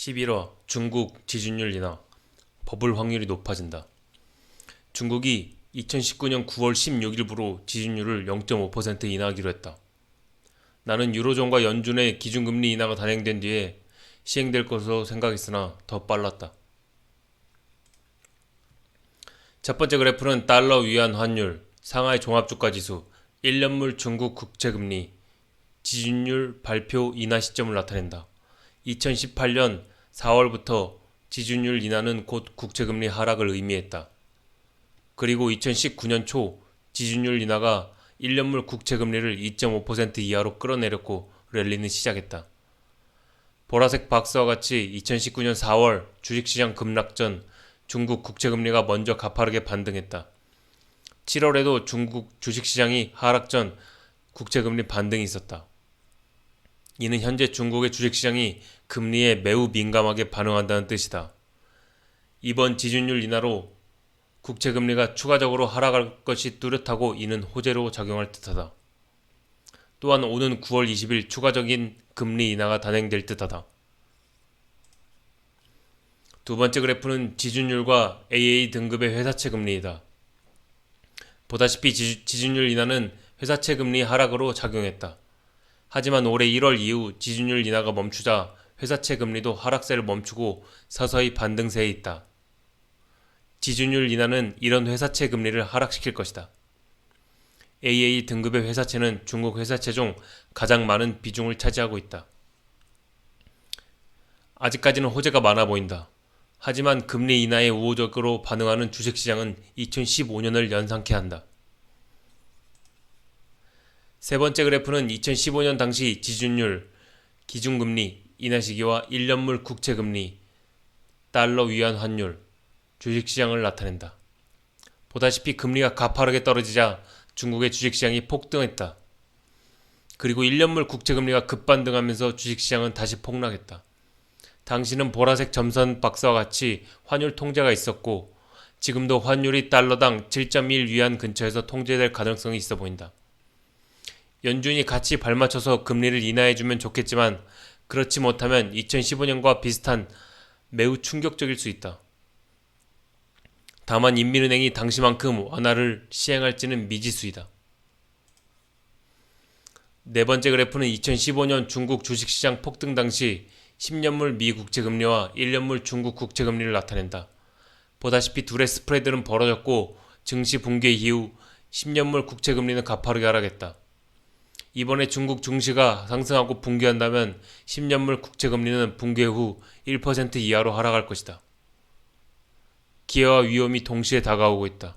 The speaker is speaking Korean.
11화 중국 지준율 인하 버블 확률이 높아진다. 중국이 2019년 9월 16일부로 지준율을 0.5% 인하하기로 했다. 나는 유로존과 연준의 기준금리 인하가 단행된 뒤에 시행될 것으로 생각했으나 더 빨랐다. 첫 번째 그래프는 달러 위안 환율, 상하이 종합주가 지수, 1년물 중국 국채금리, 지준율 발표 인하 시점을 나타낸다. 2018년 4월부터 지준율 인하는 곧 국채금리 하락을 의미했다. 그리고 2019년 초 지준율 인하가 1년물 국채금리를 2.5% 이하로 끌어내렸고 랠리는 시작했다. 보라색 박스와 같이 2019년 4월 주식시장 급락 전 중국 국채금리가 먼저 가파르게 반등했다. 7월에도 중국 주식시장이 하락 전 국채금리 반등이 있었다. 이는 현재 중국의 주식시장이 금리에 매우 민감하게 반응한다는 뜻이다. 이번 지준율 인하로 국채 금리가 추가적으로 하락할 것이 뚜렷하고 이는 호재로 작용할 듯하다. 또한 오는 9월 20일 추가적인 금리 인하가 단행될 듯하다. 두 번째 그래프는 지준율과 AA 등급의 회사채 금리이다. 보다시피 지, 지준율 인하는 회사채 금리 하락으로 작용했다. 하지만 올해 1월 이후 지준율 인하가 멈추자 회사채 금리도 하락세를 멈추고 서서히 반등세에 있다. 지준율 인하는 이런 회사채 금리를 하락시킬 것이다. AA 등급의 회사채는 중국 회사채 중 가장 많은 비중을 차지하고 있다. 아직까지는 호재가 많아 보인다. 하지만 금리 인하에 우호적으로 반응하는 주식시장은 2015년을 연상케 한다. 세 번째 그래프는 2015년 당시 지준율, 기준금리, 인하 시기와 1년물 국채금리, 달러 위안 환율, 주식시장을 나타낸다. 보다시피 금리가 가파르게 떨어지자 중국의 주식시장이 폭등했다. 그리고 1년물 국채금리가 급반등하면서 주식시장은 다시 폭락했다. 당시는 보라색 점선 박스와 같이 환율 통제가 있었고 지금도 환율이 달러당 7.1 위안 근처에서 통제될 가능성이 있어 보인다. 연준이 같이 발맞춰서 금리를 인하해주면 좋겠지만 그렇지 못하면 2015년과 비슷한 매우 충격적일 수 있다. 다만 인민은행이 당시만큼 완화를 시행할지는 미지수이다. 네 번째 그래프는 2015년 중국 주식시장 폭등 당시 10년물 미 국채 금리와 1년물 중국 국채 금리를 나타낸다. 보다시피 둘의 스프레드는 벌어졌고 증시 붕괴 이후 10년물 국채 금리는 가파르게 하락했다. 이번에 중국 증시가 상승하고 붕괴한다면 10년물 국채 금리는 붕괴 후 1% 이하로 하락할 것이다. 기회와 위험이 동시에 다가오고 있다.